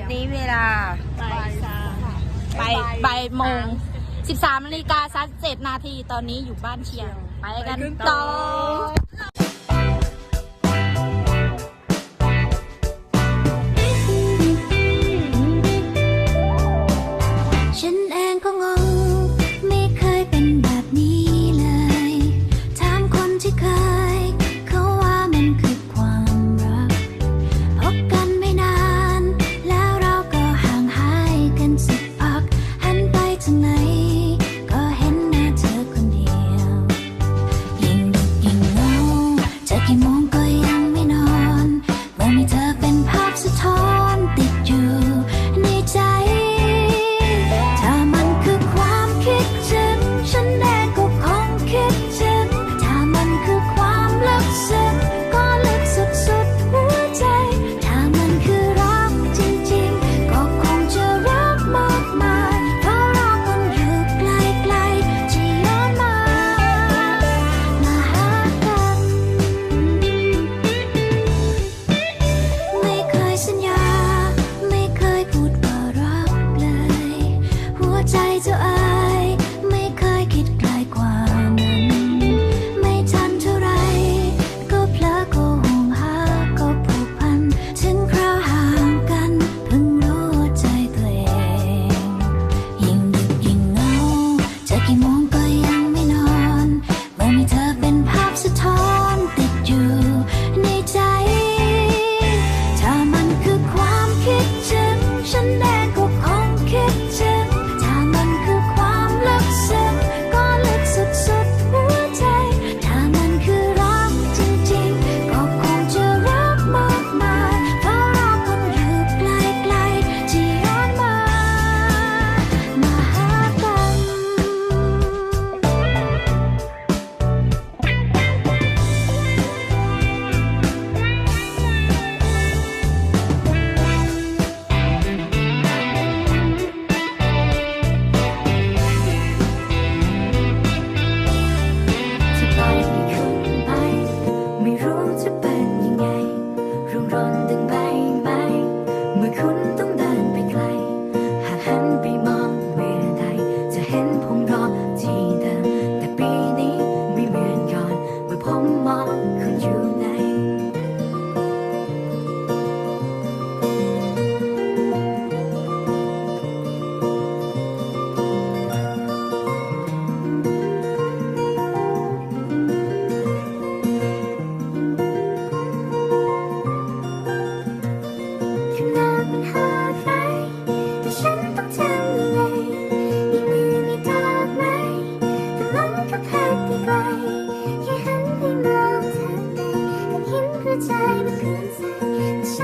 ดนี้เวลาบ่ายบ่ายโมง13นาฬิกา37นาทีตอนนี้อยู่บ้านเชียง ไปกันต่อ to talk. ก็ยังไม่นอน เมื่อมีเธอเป็นภาพสะท้อน